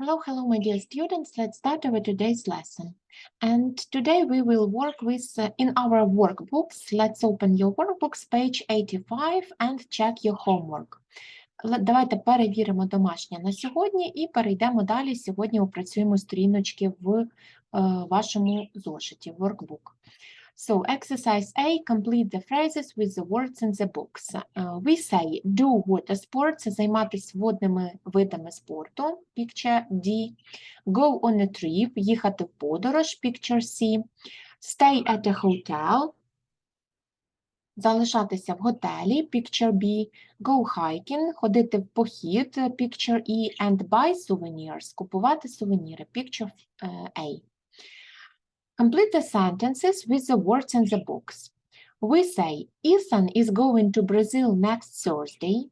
Hello, hello, my dear students. Let's start our today's lesson. And today we will work with, uh, in our workbooks, let's open your workbooks, page 85, and check your homework. Давайте перевіримо домашнє на сьогодні і перейдемо далі. Сьогодні опрацюємо сторіночки в е, вашому зошиті, workbook. So, exercise A, complete the phrases with the words in the books. Uh, we say do water sports, займатися водними видами спорту, picture D. Go on a trip, їхати в подорож, picture C. Stay at a hotel, залишатися в готелі, picture B. Go hiking, ходити в похід, picture E. And buy souvenirs, купувати сувеніри, picture е, A. Complete the sentences with the words in the books. We say, Ethan is going to Brazil next Thursday.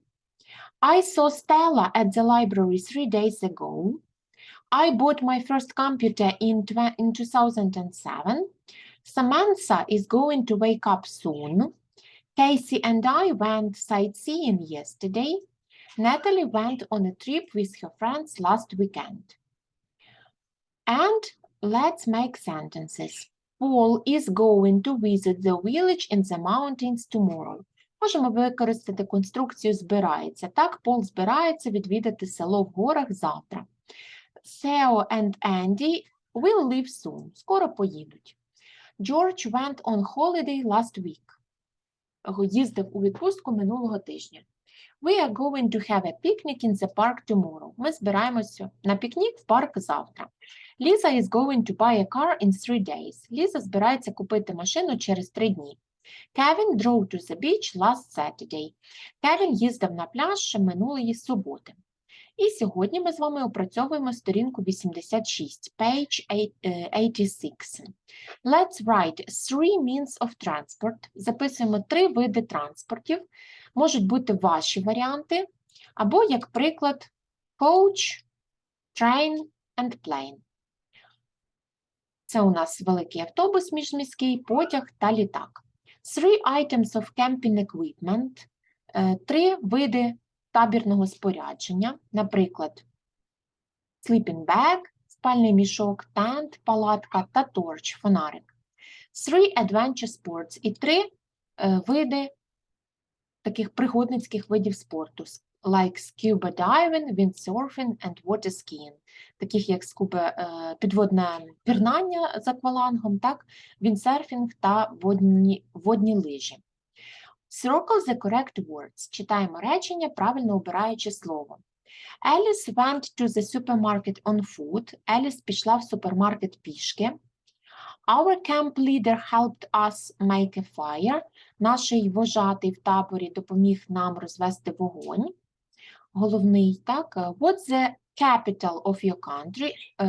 I saw Stella at the library three days ago. I bought my first computer in, in 2007. Samantha is going to wake up soon. Casey and I went sightseeing yesterday. Natalie went on a trip with her friends last weekend. And let's make sentences. Paul is going to visit the village in the mountains tomorrow. Можемо використати конструкцію збирається. Так, Пол збирається відвідати село в горах завтра. Theo and Andy will leave soon. Скоро поїдуть. George went on holiday last week. Їздив у відпустку минулого тижня. We are going to have a picnic in the park tomorrow. Ми збираємося на пікнік в парк завтра. Lisa is going to buy a car in three days. Ліза збирається купити машину через три дні. Kevin drove to the beach last Saturday. Кевін їздив на пляж минулої суботи. І сьогодні ми з вами опрацьовуємо сторінку 86, page е, 86. Let's write three means of transport. Записуємо три види транспортів. Можуть бути ваші варіанти, або, як приклад, coach, train and plane. Це у нас великий автобус міжміський, потяг та літак. Three items of camping equipment. Е, Три види табірного спорядження, наприклад, sleeping bag, спальний мішок, tent, палатка та torch, фонарик. Three adventure sports і три е, види таких пригодницьких видів спорту, like scuba diving, windsurfing and water skiing, таких як скуба, е, підводне пірнання з аквалангом, так, віндсерфінг та водні, водні лижі. Circle the correct words. Читаємо речення, правильно обираючи слово. Alice went to the supermarket on foot. Alice пішла в супермаркет пішки. Our camp leader helped us make a fire. Наш вожатий в таборі допоміг нам розвести вогонь. Головний, так. е, What's the capital of your country? Е,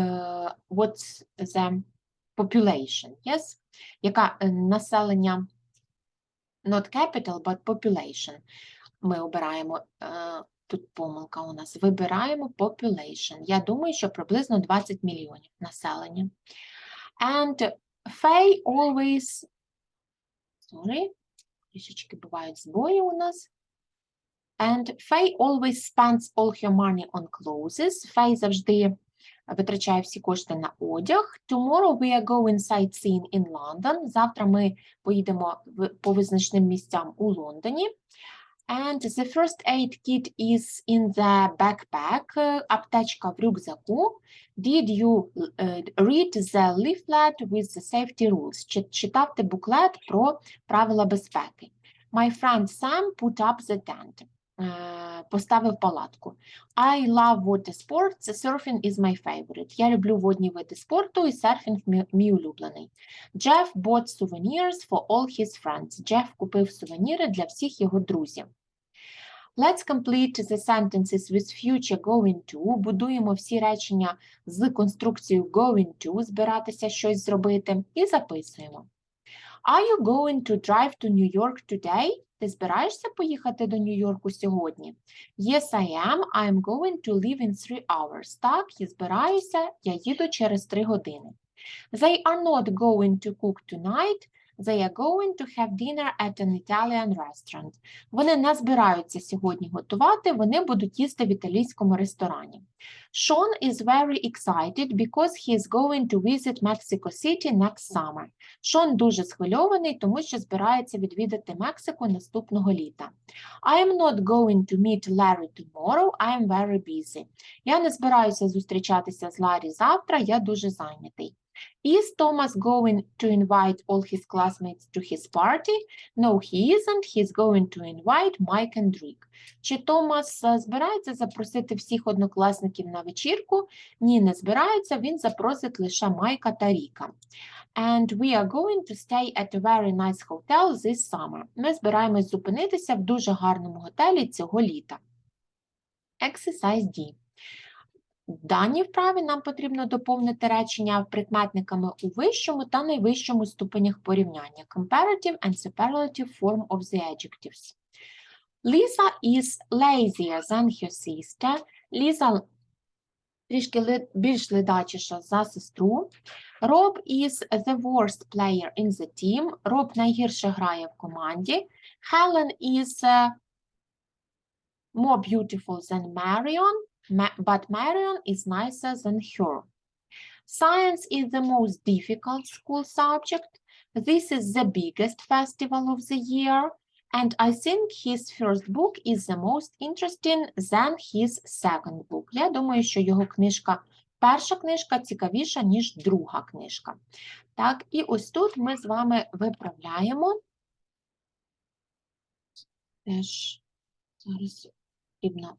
What's the population? Yes? Яка е, населення not capital, but population. Ми обираємо, е, тут помилка у нас, вибираємо population. Я думаю, що приблизно 20 мільйонів населення. And Faye always, sorry, трішечки бувають збої у нас. And Faye always spends all her money on clothes. Faye завжди витрачає всі кошти на одяг. Tomorrow we are going sightseeing in London. Завтра ми поїдемо по визначним місцям у Лондоні. And the first aid kit is in the backpack. Е, Аптечка в рюкзаку. Did you е, read the leaflet with the safety rules? Чи читав ти буклет про правила безпеки? My friend Sam put up the tent. Е, Поставив палатку. I love water sports. Surfing is my favorite. Я люблю водні види спорту і серфінг мій, улюблений. Jeff bought souvenirs for all his friends. Джеф купив сувеніри для всіх його друзів. Let's complete the sentences with future going to. Будуємо всі речення з конструкцією going to, збиратися щось зробити, і записуємо. Are you going to drive to New York today? Ти збираєшся поїхати до Нью-Йорку сьогодні? Yes, I am. I'm going to leave in three hours. Так, я збираюся, я їду через три години. They are not going to cook tonight. They are going to have dinner at an Italian restaurant. Вони не збираються сьогодні готувати, вони будуть їсти в італійському ресторані. Sean is very excited because he is going to visit Mexico City next summer. Шон дуже схвильований, тому що збирається відвідати Мексику наступного літа. I am not going to meet Larry tomorrow, I am very busy. Я не збираюся зустрічатися з Ларі завтра, я дуже зайнятий. Is Thomas going to invite all his classmates to his party? No, he isn't. He's going to invite Mike and Rick. Чи Томас е, збирається запросити всіх однокласників на вечірку? Ні, не збирається, він запросить лише Майка та Ріка. And we are going to stay at a very nice hotel this summer. Ми збираємось зупинитися в дуже гарному готелі цього літа. Exercise D. В даній вправі нам потрібно доповнити речення прикметниками у вищому та найвищому ступенях порівняння. Comparative and superlative form of the adjectives. Lisa is lazier than her sister. Ліза трішки більш ледачіша за сестру. Rob is the worst player in the team. Роб найгірше грає в команді. Helen is uh, more beautiful than Marion, ma- but Marion is nicer than her. Science is the most difficult school subject. This is the biggest festival of the year. And I think his first book is the most interesting than his second book. Я думаю, що його книжка, перша книжка цікавіша, ніж друга книжка. Так, і ось тут ми з вами виправляємо. Теж зараз потрібно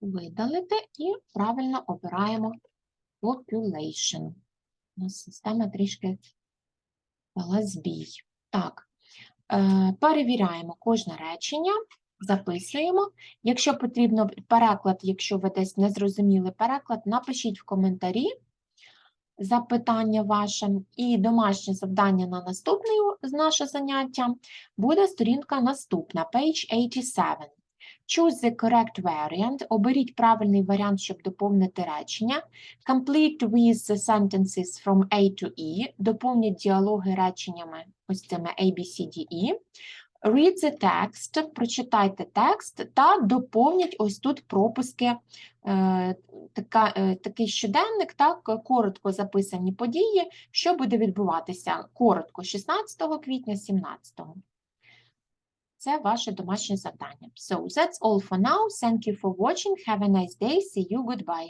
видалити і правильно обираємо population. У нас система трішки дала збій. Так, е, перевіряємо кожне речення, записуємо. Якщо потрібно переклад, якщо ви десь не зрозуміли переклад, напишіть в коментарі запитання ваше. І домашнє завдання на наступне наше заняття буде сторінка наступна, page 87. Choose the correct variant. Оберіть правильний варіант, щоб доповнити речення. Complete with the sentences from A to E. Доповніть діалоги реченнями ось цими A, B, C, D, E. Read the text. Прочитайте текст та доповніть ось тут пропуски. е, Така, е, такий щоденник, так, коротко записані події, що буде відбуватися коротко 16 квітня, 17. Це ваше домашнє завдання. So that's all for now. Thank you for watching. Have a nice day. See you. Goodbye.